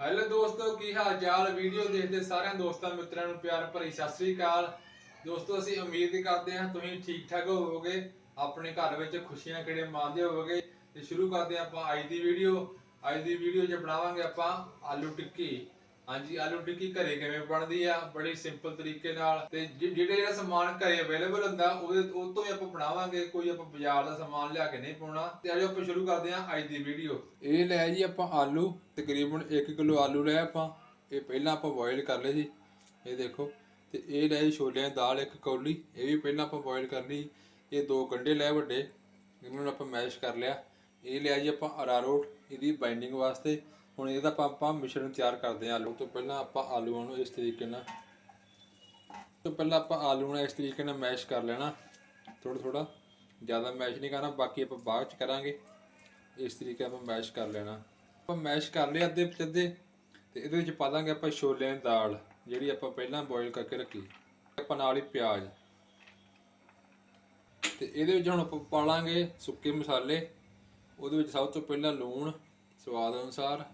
Hello ਦੋਸਤੋ, ਕੀ ਹਾਲ ਚਾਲ? Video ਦੇਖਦੇ ਸਾਰਿਆਂ ਦੋਸਤਾਂ ਮਿੱਤਰਾਂ ਨੂੰ ਪਿਆਰ ਭਰੀ ਸਤਿ ਸ੍ਰੀ ਅਕਾਲ। ਦੋਸਤੋ, ਅਸੀਂ ਉਮੀਦ ਕਰਦੇ ਹਾਂ ਤੁਸੀਂ ਠੀਕ ਠਾਕ ਹੋਵੋਗੇ। ਆਪਣੇ ਘਰ ਵਿੱਚ ਖੁਸ਼ੀਆਂ ਕਿਹੜੇ ਮਾਣਦੇ ਹੋਵੋਗੇ? ਤੇ ਸ਼ੁਰੂ ਕਰਦੇ ਹਾਂ ਆਪਾਂ ਅੱਜ ਦੀ ਵੀਡੀਓ। ਅੱਜ ਦੀ ਵੀਡੀਓ 'ਚ ਬਣਾਵਾਂਗੇ ਆਪਾਂ ਆਲੂ ਟਿੱਕੀ। ਹਾਂਜੀ, ਆਲੂ ਟਿੱਕੀ ਘਰੇ ਕਿਵੇਂ ਬਣਦੀ ਆ? ਬੜੀ ਸਿੰਪਲ ਤਰੀਕੇ ਨਾਲ। ਤੇ ਜਿ- ਜਿਹੜੇ ਜਿਹੜਾ ਸਮਾਨ ਘਰੇ ਅਵੇਲੇਬਲ ਹੁੰਦਾ, ਉਹਦੇ, ਉਹ ਤੋਂ ਹੀ ਆਪਾਂ ਬਣਾਵਾਂਗੇ। ਕੋਈ ਆਪਾਂ ਬਾਜ਼ਾਰ ਦਾ ਸਮਾਨ ਲਿਆ ਕੇ ਨਹੀਂ ਪਾਉਣਾ। ਤੇ ਆਜੋ ਆਪਾਂ ਸ਼ੁਰੂ ਕਰਦੇ ਹਾਂ ਅੱਜ ਦੀ ਵੀਡੀਓ ਇਹ ਲੈ ਜੀ ਆਪਾਂ ਆਲੂ। ਤਕਰੀਬਨ 1 ਕਿਲੋ ਆਲੂ ਲਏ ਆਪਾਂ। ਇਹ ਪਹਿਲਾਂ ਆਪਾਂ ਬੋਇਲ ਕਰ ਲਏ ਸੀ। ਇਹ ਦੇਖੋ। ਤੇ ਇਹ ਲੈ ਜੀ ਛੋਲਿਆਂ ਦੀ ਦਾਲ ਇੱਕ ਕੌਲੀ। ਇਹ ਵੀ ਪਹਿਲਾਂ ਆਪਾਂ ਬੋਇਲ ਕਰ ਲਈ ਇਹ ਦੋ ਗੰਢੇ ਲਏ ਵੱਡੇ। ਇਹਨਾਂ ਨੂੰ ਆਪਾਂ ਮੈਸ਼ ਕਰ ਲਿਆ। ਇਹ ਲਿਆ ਜੀ ਆਪਾਂ ਅਰਾਰੋਟ ਇਹਦੀ ਬਾਈਂਡਿੰਗ ਵਾਸਤੇ। ਹੁਣ ਇਹਦਾ ਆਪਾਂ ਆਪਾਂ ਮਿਸ਼ਰਣ ਤਿਆਰ ਕਰਦੇ ਹਾਂ ਆਲੂ। ਤੋਂ ਪਹਿਲਾਂ ਆਪਾਂ ਆਲੂਆਂ ਨੂੰ ਇਸ ਤਰੀਕੇ ਨਾਲ ਤੋਂ ਪਹਿਲਾਂ ਆਪਾਂ ਆਲੂ ਨੂੰ ਇਸ ਤਰੀਕੇ ਨਾਲ ਮੈਸ਼ ਕਰ ਲੈਣਾ। ਥੋੜਾ ਥੋੜਾ ਜ਼ਿਆਦਾ ਮੈਸ਼ ਨਹੀਂ ਕਰਨਾ, ਬਾਕੀ ਆਪਾਂ ਬਾਅਦ ਚ ਕਰਾਂਗੇ। ਇਸ ਤਰੀਕੇ ਆਪਾਂ ਮੈਸ਼ ਕਰ ਲੈਣਾ। ਆਪਾਂ ਮੈਸ਼ ਕਰ ਲਿਆ ਅੱਧੇ ਅੱਧੇ ਤੇ ਇਹਦੇ ਵਿੱਚ ਪਾ ਦਾਂਗੇ ਆਪਾਂ ਛੋਲਿਆਂ ਦੀ ਦਾਲ, ਜਿਹੜੀ ਆਪਾਂ ਪਹਿਲਾਂ ਬੋਇਲ ਕਰਕੇ ਰੱਖੀ। ਆਪਾਂ ਨਾਲ ਹੀ ਪਿਆਜ਼। ਤੇ ਇਹਦੇ ਵਿੱਚ ਹੁਣ ਆਪਾਂ ਪਾ ਲਾਂਗੇ ਸੁੱਕੇ ਮਸਾਲੇ। ਉਹਦੇ ਵਿੱਚ ਸਭ ਤੋਂ ਪਹਿਲਾਂ ਲੂਣ, ਸਵਾਦ ਅਨੁਸਾਰ।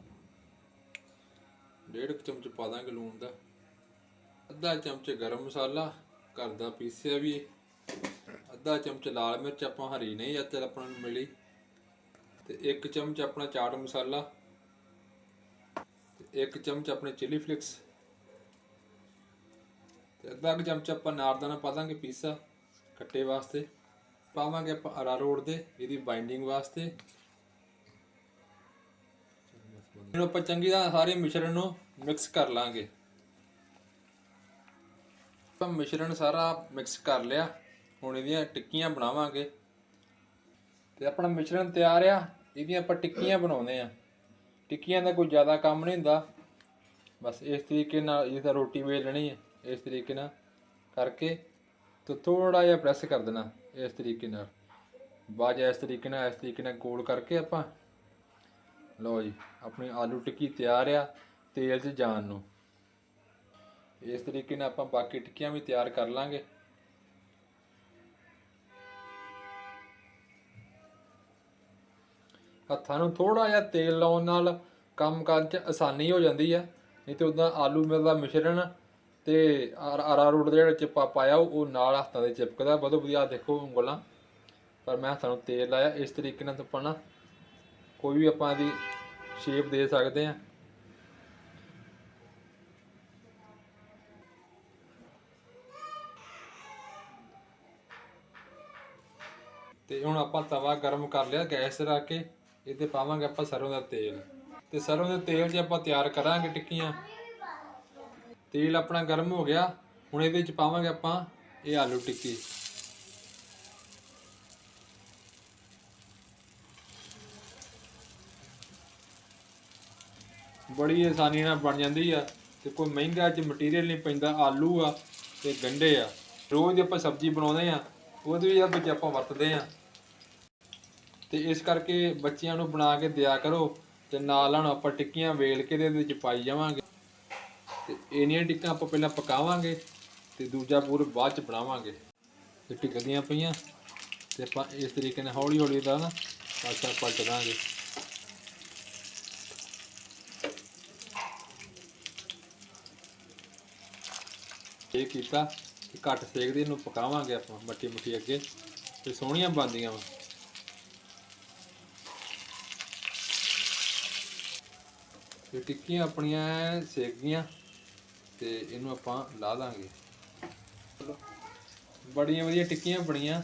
ਡੇਢ ਕੁ ਚਮਚ ਪਾ ਦਾਂਗੇ ਲੂਣ ਦਾ। ਅੱਧਾ ਚਮਚ ਗਰਮ ਮਸਾਲਾ, ਘਰ ਦਾ ਪੀਸਿਆ ਵੀ। ਅੱਧਾ ਚਮਚ ਲਾਲ ਮਿਰਚ ਆਪਾਂ ਹਰੀ ਨਹੀਂ ਅੱਜ ਆਪਾਂ ਨੂੰ ਮਿਲੀ। ਤੇ ਇੱਕ ਚਮਚ ਆਪਣਾ ਚਾਟ ਮਸਾਲਾ। ਤੇ ਇੱਕ ਚਮਚ ਆਪਣੇ ਚਿਲੀ ਫਲਿਕਸ ਤੇ ਅੱਧਾ ਕੁ ਚਮਚ ਆਪਾਂ ਨਾਰਦਾਨਾ ਪਾ ਦਾਂਗੇ ਪੀਸਾ ਖੱਟੇ ਵਾਸਤੇ। ਪਾਵਾਂਗੇ ਆਪਾਂ ਅਰਾਰੋਟ ਦੇ, ਇਹਦੀ ਬਾਈਂਡਿੰਗ ਵਾਸਤੇ। ਇਹਨੂੰ ਆਪਾਂ ਚੰਗੀ ਤਰ੍ਹਾਂ ਸਾਰੇ ਮਿਸ਼ਰਣ ਨੂੰ ਮਿਕਸ ਕਰ ਲਾਂਗੇ। ਆਪਾਂ ਮਿਸ਼ਰਣ ਸਾਰਾ ਮਿਕਸ ਕਰ ਲਿਆ। ਹੁਣ ਇਹਦੀਆਂ ਟਿੱਕੀਆਂ ਬਣਾਵਾਂਗੇ। ਤੇ ਆਪਣਾ ਮਿਸ਼ਰਣ ਤਿਆਰ ਆ। ਇਹਦੀਆਂ ਆਪਾਂ ਟਿੱਕੀਆਂ ਬਣਾਉਂਦੇ ਆ। ਟਿੱਕੀਆਂ ਦਾ ਕੋਈ ਜ਼ਿਆਦਾ ਕੰਮ ਨਹੀਂ ਹੁੰਦਾ। ਬਸ ਇਸ ਤਰੀਕੇ ਨਾਲ ਜਿੱਦਾਂ ਰੋਟੀ ਵੇਲ ਲੈਣੀ ਹੈ ਇਸ ਤਰੀਕੇ ਨਾਲ ਕਰਕੇ ਤੇ ਥੋੜਾ ਜਿਹਾ ਪ੍ਰੈਸ ਕਰ ਦੇਣਾ ਇਸ ਤਰੀਕੇ ਨਾਲ। ਬਾਅਦ ਇਸ ਤਰੀਕੇ ਨਾਲ, ਇਸ ਤਰੀਕੇ ਨਾਲ ਗੋਲ ਕਰਕੇ ਆਪਾਂ ਲਓ ਜੀ, ਆਪਣੀ ਆਲੂ ਟਿੱਕੀ ਤਿਆਰ ਆ। ਤੇਲ 'ਚ ਜਾਣ ਨੂੰ। ਇਸ ਤਰੀਕੇ ਨਾਲ ਆਪਾਂ ਬਾਕੀ ਟਿੱਕੀਆਂ ਵੀ ਤਿਆਰ ਕਰ ਲਾਂਗੇ। ਹੱਥਾਂ ਨੂੰ ਥੋੜਾ ਜਿਹਾ ਤੇਲ ਲਾਉਣ ਨਾਲ ਕੰਮ ਕਰਨ 'ਚ ਆਸਾਨੀ ਹੋ ਜਾਂਦੀ ਹੈ। ਨਹੀਂ ਤੇ ਉਦਾਂ ਆਲੂ ਮਿਲ ਦਾ ਮਿਸ਼ਰਣ ਤੇ ਅਰਾਰੋਟ ਦੇ ਜਿਹੜਾ ਚਿਪਾ ਪਾਇਆ, ਉਹ ਨਾਲ ਹੱਥਾਂ ਦੇ ਚਿਪਕਦਾ। ਬਹੁਤ ਵਧੀਆ ਦੇਖੋ ਉਂਗਲਾਂ। ਪਰ ਮੈਂ ਹੱਥਾਂ ਨੂੰ ਤੇਲ ਲਾਇਆ। ਇਸ ਤਰੀਕੇ ਨਾਲ ਆਪਾਂ ਨਾ ਕੋਈ ਵੀ ਆਪਾਂ ਦੀ ਸ਼ੇਪ ਦੇ ਸਕਦੇ ਆ ਤੇ ਹੁਣ ਆਪਾਂ ਤਵਾ ਗਰਮ ਕਰ ਲਿਆ, ਗੈਸ ਤੇ ਰੱਖ ਕੇ ਇਹਦੇ ਪਾਵਾਂਗੇ ਆਪਾਂ ਸਰੋਂ ਦਾ ਤੇਲ। ਤੇ ਸਰੋਂ ਦੇ ਤੇਲ 'ਚ ਆਪਾਂ ਤਿਆਰ ਕਰਾਂਗੇ ਟਿੱਕੀਆਂ। ਤੇਲ ਆਪਣਾ ਗਰਮ ਹੋ ਗਿਆ, ਹੁਣ ਇਹਦੇ ਵਿੱਚ ਪਾਵਾਂਗੇ ਆਪਾਂ ਇਹ ਆਲੂ ਟਿੱਕੀ। ਬੜੀ ਆਸਾਨੀ ਨਾਲ ਬਣ ਜਾਂਦੀ ਆ, ਤੇ ਕੋਈ ਮਹਿੰਗਾ ਚ ਮਟੀਰੀਅਲ ਨਹੀਂ ਪੈਂਦਾ, ਆਲੂ ਆ ਤੇ ਗੰਢੇ ਆ। ਰੋਜ਼ ਆਪਾਂ ਸਬਜ਼ੀ ਬਣਾਉਂਦੇ ਆ ਉਹਦੇ ਵੀ ਆ ਵਿੱਚ ਆਪਾਂ ਵਰਤਦੇ ਆ। ਤੇ ਇਸ ਕਰਕੇ ਬੱਚਿਆਂ ਨੂੰ ਬਣਾ ਕੇ ਦਿਆ ਕਰੋ ਤੇ ਨਾਲ ਨਾਲ ਆਪਾਂ ਟਿੱਕੀਆਂ ਵੇਲ ਕੇ ਦੇ ਵਿੱਚ ਪਾਈ ਜਾਵਾਂਗੇ। ਤੇ ਇਹਨੀਆਂ ਟਿੱਕਾਂ ਆਪਾਂ ਪਹਿਲਾਂ ਪਕਾਵਾਂਗੇ ਤੇ ਦੂਜਾ ਪੂਰ ਬਾਅਦ ਚ ਬਣਾਵਾਂਗੇ। ਤੇ ਟਿਕਦੀਆਂ ਪਈਆਂ ਤੇ ਆਪਾਂ ਇਸ ਤਰੀਕੇ ਨਾਲ ਹੌਲੀ ਹੌਲੀ ਦਾ ਨਾ ਪਾਸਾ ਪਲਟ ਦਾਂਗੇ। ਇਹ ਕੀਤਾ। ਤੇ ਘੱਟ ਸੇਕ ਦੇ ਇਹਨੂੰ ਪਕਾਵਾਂਗੇ ਆਪਾਂ ਮੱਠੀ ਮੁੱਠੀ ਅੱਗੇ ਤੇ ਸੋਹਣੀਆਂ ਬਣਦੀਆਂ ਵਾ। ਤੇ ਟਿੱਕੀਆਂ ਆਪਣੀਆਂ ਸੇਕ ਗਈਆਂ ਤੇ ਇਹਨੂੰ ਆਪਾਂ ਲਾ ਦਾਂਗੇ। ਚਲੋ, ਬੜੀਆਂ ਵਧੀਆ ਟਿੱਕੀਆਂ ਬਣੀਆਂ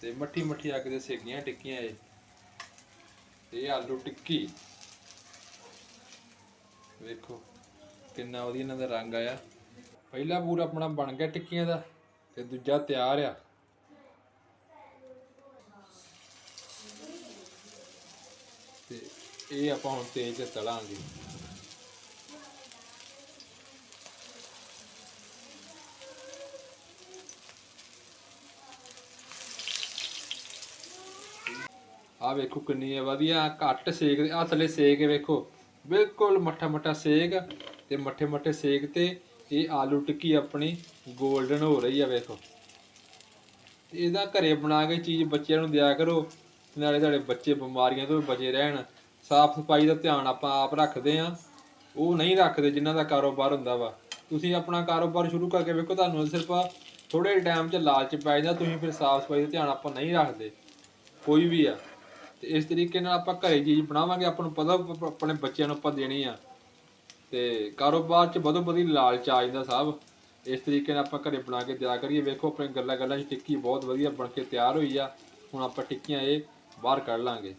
ਤੇ ਮੱਠੀ ਮੱਠੀ ਅੱਗ ਦੇ ਸੇਕੀਆਂ ਟਿੱਕੀਆਂ ਇਹ। ਇਹ ਆਲੂ ਟਿੱਕੀ। ਵੇਖੋ, ਕਿੰਨਾ ਵਧੀਆ ਇਹਨਾਂ ਦਾ ਰੰਗ ਆਇਆ। ਪਹਿਲਾ ਪੂਰਾ ਆਪਣਾ ਬਣ ਗਿਆ ਟਿੱਕੀਆਂ ਦਾ ਤੇ ਦੂਜਾ ਤਿਆਰ ਆ। ਤੇ ਇਹ ਆਪਾਂ ਹੁਣ ਤੇਲ 'ਚ ਤਲਾਂਗੇ। ਆ ਵੇਖੋ ਕਿੰਨੀ ਹੈ ਵਧੀਆ, ਘੱਟ ਸੇਕ ਆ ਥੱਲੇ ਸੇਕ ਵੇਖੋ। ਬਿਲਕੁਲ ਮੱਠਾ ਮੱਠਾ ਸੇਕ ਤੇ ਮੱਠੇ ਮੱਠੇ ਸੇਕ ਤੇ ਇਹ ਆਲੂ ਟਿੱਕੀ ਆਪਣੀ 골ਡਨ ਹੋ ਰਹੀ ਆ ਵੇਖੋ। ਇਹਦਾ ਘਰੇ ਬਣਾ ਕੇ ਚੀਜ਼ ਬੱਚਿਆਂ ਨੂੰ ਦਿਆ ਕਰੋ, ਨਾਲੇ ਤੁਹਾਡੇ ਬੱਚੇ ਬਿਮਾਰੀਆਂ ਤੋਂ ਵੀ ਬਚੇ ਰਹਿਣ। ਸਾਫ਼ ਸਫ਼ਾਈ ਦਾ ਧਿਆਨ ਆਪਾਂ ਆਪ ਰੱਖਦੇ ਆਂ ਉਹ ਨਹੀਂ ਰੱਖਦੇ ਜਿਨ੍ਹਾਂ ਦਾ ਕਾਰੋਬਾਰ ਹੁੰਦਾ ਵਾ। ਤੁਸੀਂ ਆਪਣਾ ਕਾਰੋਬਾਰ ਸ਼ੁਰੂ ਕਰਕੇ ਵੇਖੋ, ਤੁਹਾਨੂੰ ਸਿਰਫ ਥੋੜੇ ਟਾਈਮ 'ਚ ਲਾਲਚ ਪੈ ਜਾਂਦਾ, ਤੁਸੀਂ ਫਿਰ ਸਾਫ਼ ਸਫ਼ਾਈ ਦਾ ਧਿਆਨ ਆਪਾਂ ਨਹੀਂ ਰੱਖਦੇ। ਕੋਈ ਵੀ ਆ। ਤੇ ਇਸ ਤਰੀਕੇ ਨਾਲ ਆਪਾਂ ਘਰੇ ਚੀਜ਼ ਬਣਾਵਾਂਗੇ, ਆਪਾਂ ਨੂੰ ਪਤਾ ਆਪਣੇ ਬੱਚਿਆਂ ਨੂੰ ਆਪਾਂ ਦੇਣੀ ਆ। ਤੇ ਕਾਰੋਬਾਰ 'ਚ ਵਧੋ ਵਧੀ ਲਾਲਚ ਆ ਜਾਂਦਾ ਸਾਹਿਬ ਇਸ ਤਰੀਕੇ ਨਾਲ ਆਪਾਂ ਘਰੇ ਬਣਾ ਕੇ ਤਿਆਰ ਕਰੀਏ। ਵੇਖੋ, ਆਪਣੇ ਗੱਲਾਂ ਗੱਲਾਂ 'ਚ ਟਿੱਕੀ ਬਹੁਤ ਵਧੀਆ ਬਣ ਕੇ ਤਿਆਰ ਹੋਈ ਆ। ਹੁਣ ਆਪਾਂ ਟਿੱਕੀਆਂ ਇਹ ਬਾਹਰ ਕੱਢ ਲਾਂਗੇ।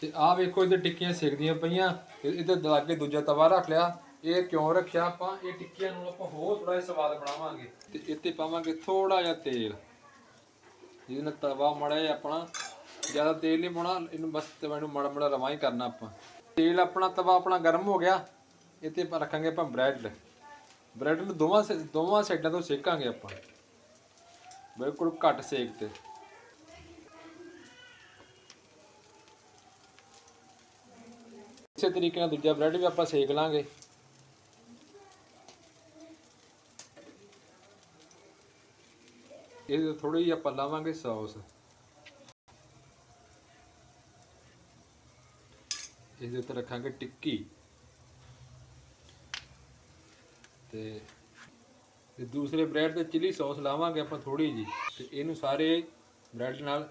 ਤੇ ਆਹ ਵੇਖੋ ਇਹਦੇ ਟਿੱਕੀਆਂ ਸਿੱਕਦੀਆਂ ਪਈਆਂ। ਇਹਦੇ ਇੱਧਰ ਲਾਗੇ ਦੂਜਾ ਤਵਾ ਰੱਖ ਲਿਆ। ਇਹ ਕਿਉਂ ਰੱਖਿਆ ਆਪਾਂ? ਇਹ ਟਿੱਕੀਆਂ ਨੂੰ ਆਪਾਂ ਹੋਰ ਥੋੜਾ ਜਿਹਾ ਸਵਾਦ ਬਣਾਵਾਂਗੇ। ਤੇ ਇੱਥੇ ਪਾਵਾਂਗੇ ਥੋੜਾ ਜਿਹਾ ਤੇਲ। ਜਿਹਦੇ ਨਾਲ ਤਵਾ ਮੜਾ ਜਿਹਾ ਆਪਣਾ ਜ਼ਿਆਦਾ ਤੇਲ ਨਹੀਂ ਪਾਉਣਾ। ਇਹਨੂੰ ਬਸ ਤਵੇ ਨੂੰ ਮੜਾ ਮੜਾ ਰਵਾਂ ਹੀ ਕਰਨਾ ਆਪਾਂ। ਤੇਲ ਆਪਣਾ, ਤਵਾ ਆਪਣਾ ਗਰਮ ਹੋ ਗਿਆ। ਇੱਥੇ ਆਪਾਂ ਰੱਖਾਂਗੇ ਆਪਾਂ ਬ੍ਰੈਡ। ਬ੍ਰੈਡ ਨੂੰ ਦੋਵਾਂ ਸੇ- ਦੋਵਾਂ ਸਾਈਡਾਂ ਤੋਂ ਸੇਕਾਂਗੇ ਆਪਾਂ। ਬਿਲਕੁਲ ਘੱਟ ਸੇਕ ਤੇ। ਇਸੇ ਤਰੀਕੇ ਨਾਲ ਦੂਜਾ ਬ੍ਰੈਡ ਵੀ ਆਪਾਂ ਸੇਕ ਲਾਂਗੇ। ਇਹ ਥੋੜੀ ਜਿਹੀ ਆਪਾਂ ਲਾਵਾਂਗੇ ਸੌਸ। ਇਹਦੇ ਉੱਤੇ ਰੱਖਾਂਗੇ ਟਿੱਕੀ। ਤੇ ਤੇ ਦੂਸਰੇ ਬ੍ਰੈਡ ਤੇ ਚਿਲੀ ਸੌਸ ਲਾਵਾਂਗੇ ਆਪਾਂ ਥੋੜੀ ਜੀ ਤੇ ਇਹਨੂੰ ਸਾਰੇ ਬ੍ਰੈਡ ਨਾਲ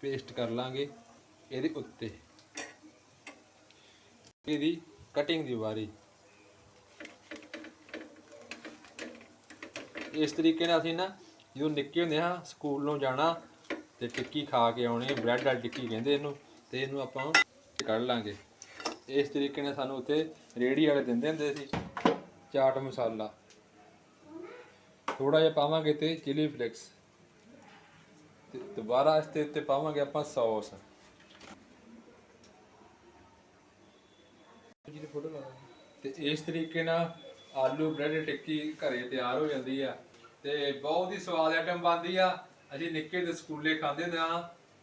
ਪੇਸਟ ਕਰ ਲਾਂਗੇ ਇਹਦੇ ਉੱਤੇ। ਇਹਦੀ ਕਟਿੰਗ ਦੀ ਵਾਰੀ। ਇਸ ਤਰੀਕੇ ਨਾਲ ਅਸੀਂ ਨਾ ਜਦੋਂ ਨਿੱਕੇ ਹੁੰਦੇ ਹਾਂ, ਸਕੂਲ ਨੂੰ ਜਾਣਾ ਤੇ ਟਿੱਕੀ ਖਾ ਕੇ ਆਉਣੀ, ਬ੍ਰੈਡ ਵਾਲੀ ਟਿੱਕੀ ਕਹਿੰਦੇ ਇਹਨੂੰ ਤੇ ਇਹਨੂੰ ਆਪਾਂ ਕੱਢ ਲਾਂਗੇ। ਇਸ ਤਰੀਕੇ ਨਾਲ ਸਾਨੂੰ ਉੱਥੇ ਰੇੜੀ ਵਾਲੇ ਦਿੰਦੇ ਹੁੰਦੇ ਸੀ। ਚਾਟ ਮਸਾਲਾ। ਥੋੜਾ ਜਿਹਾ ਪਾਵਾਂਗੇ ਤੇ ਚਿਲੀ ਫਲੇਕਸ ਤੇ ਦੁਬਾਰਾ ਇਸ ਤੇ ਉੱਤੇ ਪਾਵਾਂਗੇ ਆਪਾਂ ਸੌਸ ਜਿਹਦੀ ਫੋਟੋ ਲਾ ਤੇ ਇਸ ਤਰੀਕੇ ਨਾਲ ਆਲੂ ਬ੍ਰੈਡ ਟਿੱਕੀ ਘਰੇ ਤਿਆਰ ਹੋ ਜਾਂਦੀ ਆ। ਤੇ ਬਹੁਤ ਹੀ ਸਵਾਦ ਆਈਟਮ ਬਣਦੀ ਆ। ਅਸੀਂ ਨਿੱਕੇ ਦੇ ਸਕੂਲੇ ਖਾਂਦੇ ਹੁੰਦੇ ਆ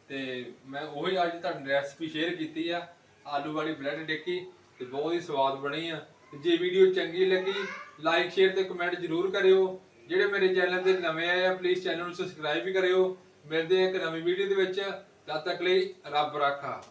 ਤੇ ਮੈਂ ਉਹੀ ਅੱਜ ਤੁਹਾਨੂੰ ਰੈਸਪੀ ਸ਼ੇਅਰ ਕੀਤੀ ਆ। ਆਲੂ ਵਾਲੀ ਬ੍ਰੈਡ ਟਿੱਕੀ ਤੇ ਬਹੁਤ ਹੀ ਸਵਾਦ ਬਣੀ ਆ। ਜੇ ਵੀਡੀਓ ਚੰਗੀ ਲੱਗੀ ਲਾਈਕ ਸ਼ੇਅਰ ਤੇ ਕਮੈਂਟ ਜ਼ਰੂਰ ਕਰਿਓ। ਜਿਹੜੇ ਮੇਰੇ ਚੈਨਲ ਤੇ ਨਵੇਂ ਆਏ ਆ ਪਲੀਜ਼ ਚੈਨਲ ਨੂੰ ਸਬਸਕ੍ਰਾਈਬ ਵੀ ਕਰਿਓ। ਮਿਲਦੇ ਆ ਇੱਕ ਨਵੀਂ ਵੀਡੀਓ ਦੇ ਵਿੱਚ। ਤਦ ਤੱਕ ਲਈ ਰੱਬ ਰਾਖਾ।